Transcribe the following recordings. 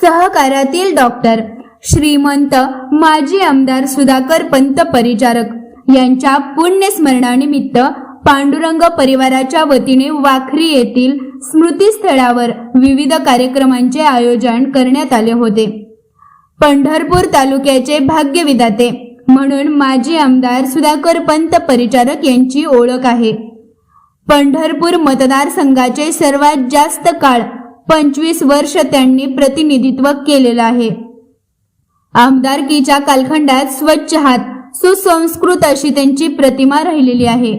सहकारातील doctor श्रीमंत माजी आमदार सुधाकर पंत परिचारक यांच्या पुण्यस्मरणानिमित्त पांडुरंग परिवाराच्या वतीने वाखरी येथील स्मृतीस्थळावर विविध कार्यक्रमांचे आयोजन करण्यात आले होते. पंढरपूर तालुक्याचे भाग्यविधाते म्हणून माजी आमदार सुधाकर पंत परिचारक यांची ओळख आहे. पंढरपूर मतदारसंघाचे सर्वात जास्त काळ पंचवीस वर्ष त्यांनी प्रतिनिधित्व केलेलं आहे. आमदारकीच्या कालखंडात स्वच्छ हात सुसंस्कृत अशी त्यांची प्रतिमा राहिलेली आहे.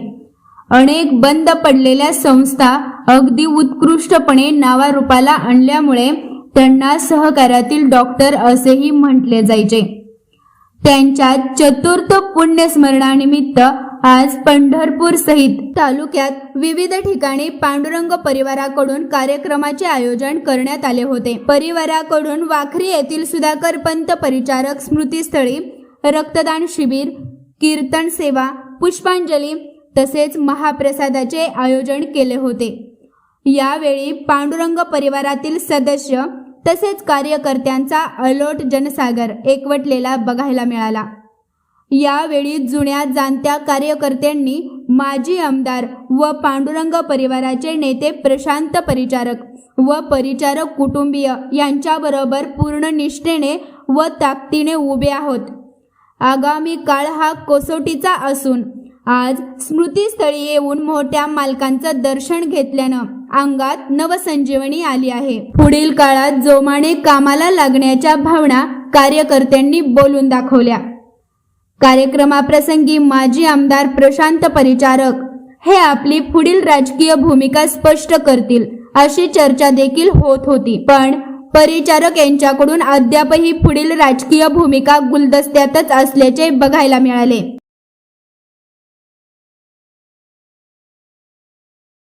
अनेक बंद पडलेल्या संस्था अगदी उत्कृष्टपणे नावारूपाला आणल्यामुळे त्यांना सहकार्यातील डॉक्टर असेही म्हटले जायचे. त्यांच्या चतुर्थ पुण्यस्मरणानिमित्त आज पंढरपूर सहित तालुक्यात विविध ठिकाणी पांडुरंग परिवाराकडून कार्यक्रमाचे आयोजन करण्यात आले होते. परिवाराकडून वाखरी येथील सुधाकर पंत परिचारक स्मृतीस्थळी रक्तदान शिबिर कीर्तन सेवा पुष्पांजली तसेच महाप्रसादाचे आयोजन केले होते. यावेळी पांडुरंग परिवारातील सदस्य तसेच कार्यकर्त्यांचा अलोट जनसागर एकवटलेला बघायला मिळाला. यावेळी जुन्या जाणत्या कार्यकर्त्यांनी माजी आमदार व पांडुरंग परिवाराचे नेते प्रशांत परिचारक व परिचारक कुटुंबीय यांच्याबरोबर पूर्ण निष्ठेने व ताकदीने उभे आहोत. आगामी काळ हा कसोटीचा असून आज स्मृतीस्थळी येऊन मोठ्या मालकांचं दर्शन घेतल्यानं अंगात नवसंजीवनी आली आहे. पुढील काळात जोमाने कामाला लागण्याच्या भावना कार्यकर्त्यांनी बोलून दाखवल्या. कार्यक्रमाप्रसंगी माजी आमदार प्रशांत परिचारक हे आपली पुढील राजकीय भूमिका स्पष्ट करतील अशी चर्चा देखील होत होती. पण परिचारक यांच्याकडून अद्यापही पुढील राजकीय भूमिका गुलदस्त्यातच असल्याचे बघायला मिळाले.